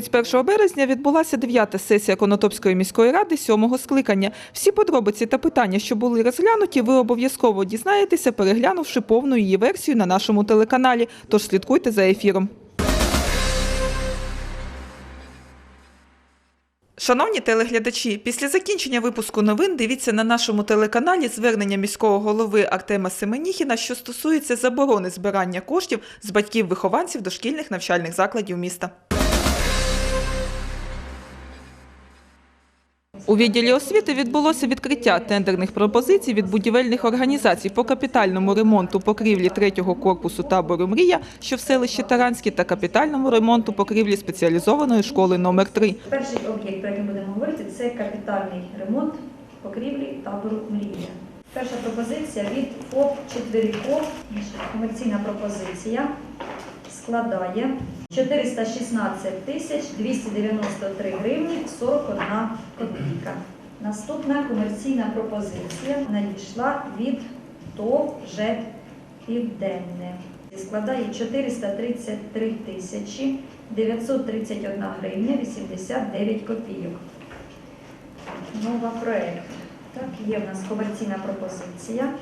31 березня відбулася дев'ята сесія Конотопської міської ради сьомого скликання. Всі подробиці та питання, що були розглянуті, ви обов'язково дізнаєтеся, переглянувши повну її версію на нашому телеканалі. Тож слідкуйте за ефіром. Шановні телеглядачі, після закінчення випуску новин дивіться на нашому телеканалі звернення міського голови Артема Семеніхіна, що стосується заборони збирання коштів з батьків вихованців дошкільних навчальних закладів міста. У відділі освіти відбулося відкриття тендерних пропозицій від будівельних організацій по капітальному ремонту покрівлі третього корпусу табору Мрія, що в селищі Таранське, та капітальному ремонту покрівлі спеціалізованої школи номер 3 Перший об'єкт, про який будемо говорити, це капітальний ремонт покрівлі табору Мрія. Перша пропозиція від Четвіріков, Значить, комерційна пропозиція складає 416 тисяч 293 гривні 41 копійка. Наступна комерційна пропозиція надійшла від ТОВ ЖЕК Південне. Складає 433 тисячі 931 гривня 89 копійок. Нова проект. Так, є в нас комерційна пропозиція.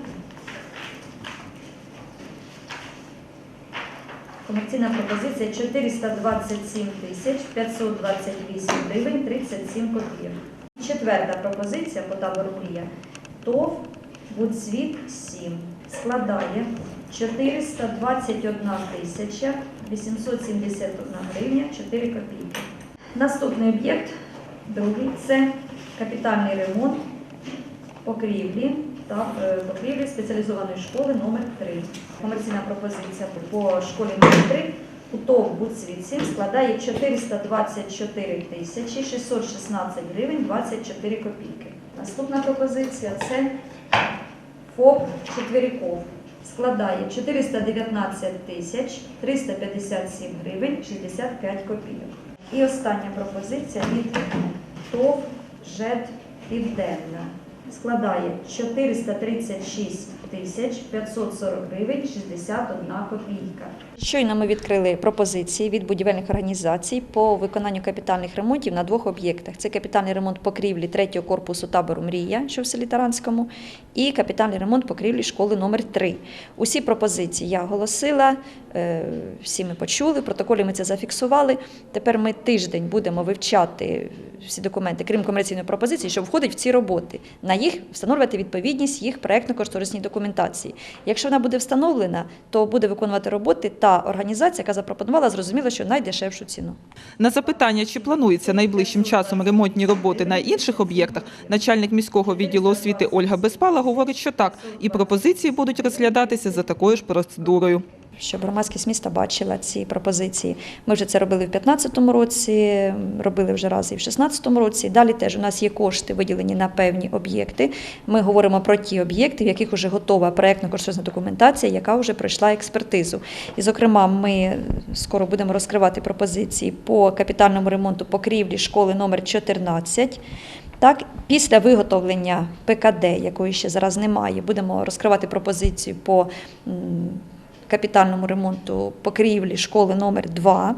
Комерційна пропозиція 427 тисяч 528 гривень 37 копійок. Четверта пропозиція по табору Мрія. ТОВ Будсвіт 7 складає 421 тисяча 871 гривня 4 копійки. Наступний об'єкт, другий, це капітальний ремонт покрівлі та е, покрівлі спеціалізованої школи номер 3 Комерційна пропозиція по школі номер 3 у ТОВ Будсвіт 7 складає 424 тисячі 616 гривень 24 копійки. Наступна пропозиція це ФОП Четвіріков складає 419 тисяч 357 гривень 65 копійок. І остання пропозиція від ТОВ ЖЕД Південна складає 436 тисяч 540 гривень 61 копійка. Щойно ми відкрили пропозиції від будівельних організацій по виконанню капітальних ремонтів на двох об'єктах. Це капітальний ремонт покрівлі третього корпусу табору Мрія, що в селі Таранському, і капітальний ремонт покрівлі школи номер 3 Усі пропозиції я оголосила, всі ми почули, в протоколі ми це зафіксували. Тепер ми тиждень будемо вивчати всі документи, крім комерційної пропозиції, що входить в ці роботи. На їх встановлювати відповідність їх проектно-кошторисній документації. Якщо вона буде встановлена, то буде виконувати роботи та організація, яка запропонувала, зрозуміло, що найдешевшу ціну. На запитання, чи планується найближчим часом ремонтні роботи на інших об'єктах, начальник міського відділу освіти Ольга Безпала говорить, що так, і пропозиції будуть розглядатися за такою ж процедурою. Щоб громадськість міста бачила ці пропозиції. Ми вже це робили в 2015 році, робили вже раз і в 2016 році. Далі теж у нас є кошти виділені на певні об'єкти. Ми говоримо про ті об'єкти, в яких вже готова проектно-кошторисна документація, яка вже пройшла експертизу. І, зокрема, ми скоро будемо розкривати пропозиції по капітальному ремонту покрівлі школи номер 14. Так, після виготовлення ПКД, якої ще зараз немає, будемо розкривати пропозицію по капітальному ремонту покрівлі школи номер 2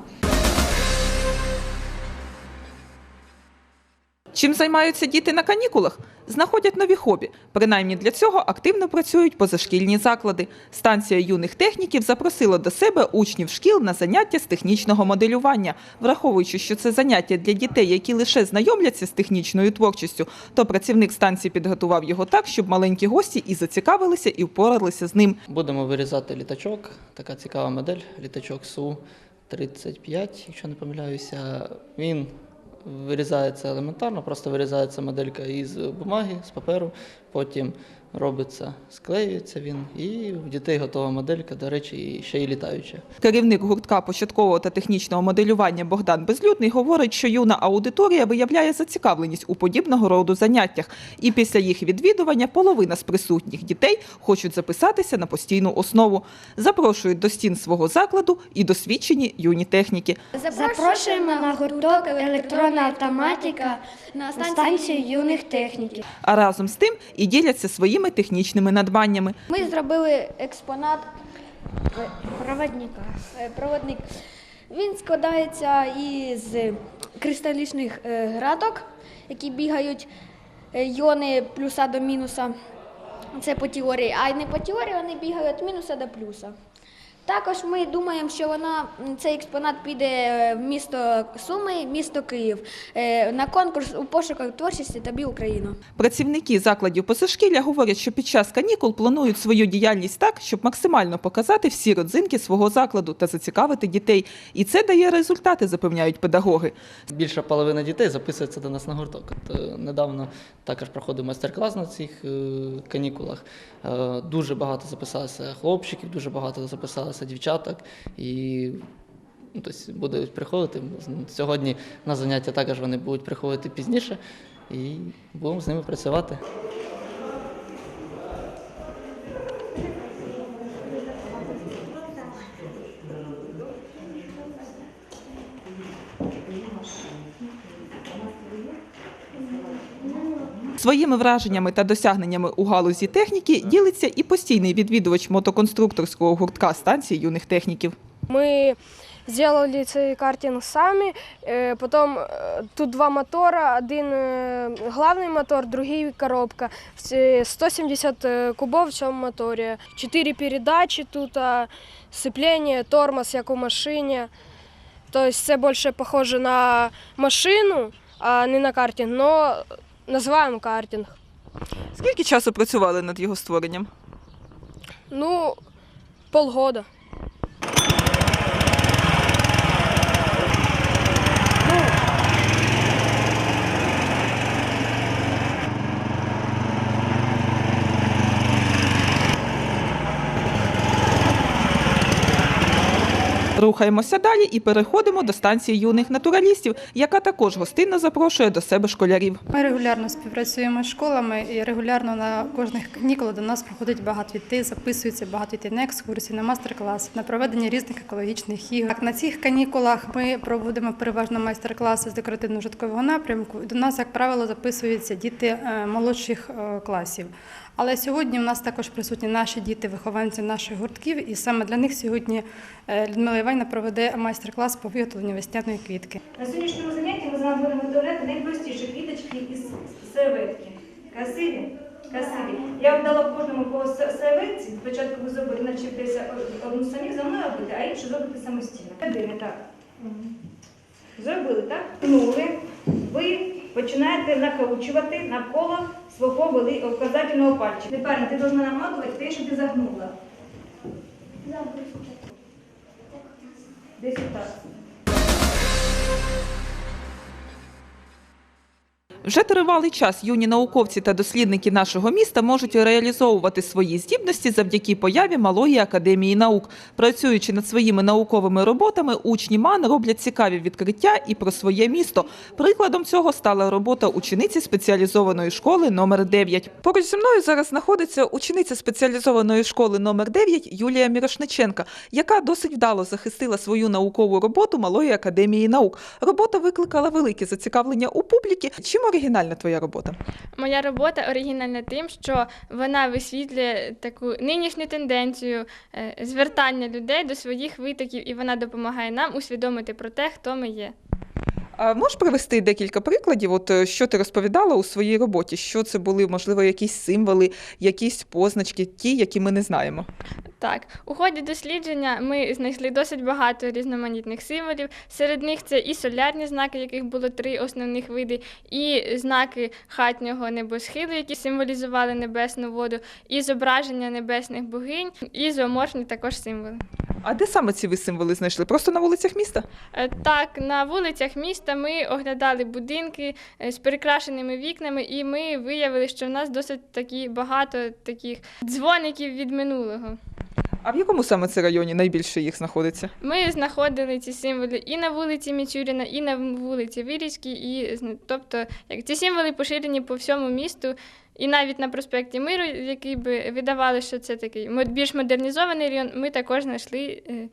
Чим займаються діти на канікулах? Знаходять нові хобі. Принаймні для цього активно працюють позашкільні заклади. Станція юних техніків запросила до себе учнів шкіл на заняття з технічного моделювання. Враховуючи, що це заняття для дітей, які лише знайомляться з технічною творчістю, то працівник станції підготував його так, щоб маленькі гості і зацікавилися, і впоралися з ним. Будемо вирізати літачок. Така цікава модель. Літачок Су-35, якщо не помиляюся. Він вирізається елементарно, просто вирізається моделька із бумаги, з паперу, потім робиться, склеюється він, і в дітей готова моделька, до речі, і ще й літаюча. Керівник гуртка початкового та технічного моделювання Богдан Безлюдний говорить, що юна аудиторія виявляє зацікавленість у подібного роду заняттях. І після їх відвідування половина з присутніх дітей хочуть записатися на постійну основу. Запрошують до стін свого закладу і досвідчені юні техніки. Запрошуємо на гурток електронна автоматика на станцію юних техніків. А разом з тим і діляться своїми технічними надбаннями. Ми зробили експонат проводника. Проводник Він складається із кристалічних е, градок, які бігають е, йони плюса до мінуса. Це по теорії, а не по теорії вони бігають від мінуса до плюса. Також ми думаємо, що вона цей експонат піде е, в місто Суми, місто Київ е, на конкурс у пошуках творчості тобі Україну. Працівники закладів позашкілля говорять, що під час канікул планують свою діяльність так, щоб максимально показати всі родзинки свого закладу та зацікавити дітей. І це дає результати, запевняють педагоги. Більша половина дітей записується до нас на гурток. От, е, недавно також проходив майстер-клас на цих канікулах. Дуже багато записалося хлопчиків, дуже багато записалося дівчаток. І ну, будуть приходити. Сьогодні на заняття також вони будуть приходити пізніше і будемо з ними працювати. Своїми враженнями та досягненнями у галузі техніки ділиться і постійний відвідувач мотоконструкторського гуртка станції юних техніків. Мы сделали цей картинг сами. Э, Потом э, тут два мотора. Один э, главный мотор, другий коробка. Всі 170 е, кубов в цьому моторі. Чотири передачі тут, а, сцеплення, тормоз, як у машині. Тобто це більше похоже на машину, а не на картинг. Но називаємо картинг. Скільки часу працювали над його створенням? Ну, полгода. Рухаємося далі і переходимо до станції юних натуралістів, яка також гостинно запрошує до себе школярів. Ми регулярно співпрацюємо з школами і регулярно на кожних канікулах до нас приходить багато дітей, записується багато дітей на екскурсії, на мастер-класи, на проведення різних екологічних ігор. На цих канікулах ми проводимо переважно майстер-класи з декоративно-житкового напрямку. До нас, як правило, записуються діти е, молодших е, класів. Але сьогодні в нас також присутні наші діти, вихованці наших гуртків, і саме для них сьогодні е, Людмила Іванівна проведе майстер-клас по виготовленню весняної квітки. На сьогоднішньому занятті ми з вами будемо виготовляти найпростіші квіточки із серветки. Красиві? Красиві. Я вам дала кожному по се- серветці. Спочатку ви зробите, навчитеся одну самі за мною робити, а іншу зробите самостійно. Так. Зробили, так? Пнули. Ви починаєте накручувати навколо свого вели- вказательного пальчика. Тепер ти повинна намагувати те, що ти загнула. Десь так. Вже тривалий час юні науковці та дослідники нашого міста можуть реалізовувати свої здібності завдяки появі малої академії наук. Працюючи над своїми науковими роботами, учні МАН роблять цікаві відкриття і про своє місто. Прикладом цього стала робота учениці спеціалізованої школи номер 9 Поруч зі мною зараз знаходиться учениця спеціалізованої школи номер 9 Юлія Мірошниченка, яка досить вдало захистила свою наукову роботу малої академії наук. Робота викликала велике зацікавлення у публіки. Чим оригінальна твоя робота? Моя робота оригінальна тим, що вона висвітлює таку нинішню тенденцію е, звертання людей до своїх витоків, і вона допомагає нам усвідомити про те, хто ми є. А можеш привести декілька прикладів? От е, що ти розповідала у своїй роботі? Що це були, можливо, якісь символи, якісь позначки, ті, які ми не знаємо? Так, у ході дослідження ми знайшли досить багато різноманітних символів. Серед них це і солярні знаки, яких було три основних види, і знаки хатнього небосхилу, які символізували небесну воду, і зображення небесних богинь, і зооморфні також символи. А де саме ці ви символи знайшли? Просто на вулицях міста? Е, Так, на вулицях міста ми оглядали будинки е, з перекрашеними вікнами, і ми виявили, що в нас досить такі багато таких дзвоників від минулого. А в якому саме це районі найбільше їх знаходиться? Ми знаходили ці символи і на вулиці Мічуріна, і на вулиці Вирізькій, і тобто як ці символи поширені по всьому місту. І навіть на проспекті Миру, який би видавали, що це такий більш модернізований район, ми також знайшли е,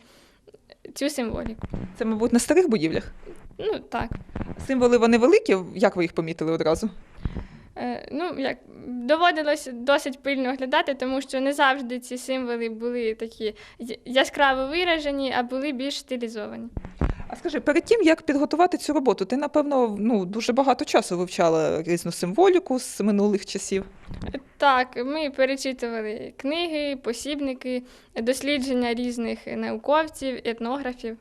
цю символіку. Це, мабуть, на старих будівлях. Ну так. Символи вони великі. Як ви їх помітили одразу? Е, ну, як Доводилось досить пильно оглядати, тому що не завжди ці символи були такі яскраво виражені, а були більш стилізовані. А скажи, перед тим як підготувати цю роботу, ти напевно ну дуже багато часу вивчала різну символіку з минулих часів. Так, ми перечитували книги, посібники, дослідження різних науковців, етнографів.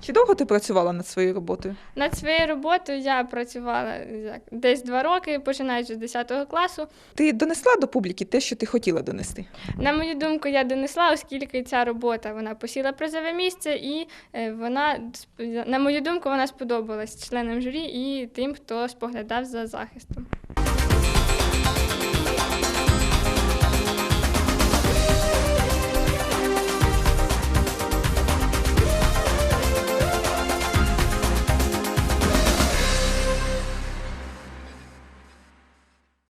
Чи довго ти працювала над своєю роботою? Над своєю роботою я працювала як, десь два роки, починаючи з 10 класу. Ти донесла до публіки те, що ти хотіла донести? На мою думку, я донесла, оскільки ця робота вона посіла призове місце, і е, вона, на мою думку, вона сподобалась членам журі і тим, хто споглядав за захистом.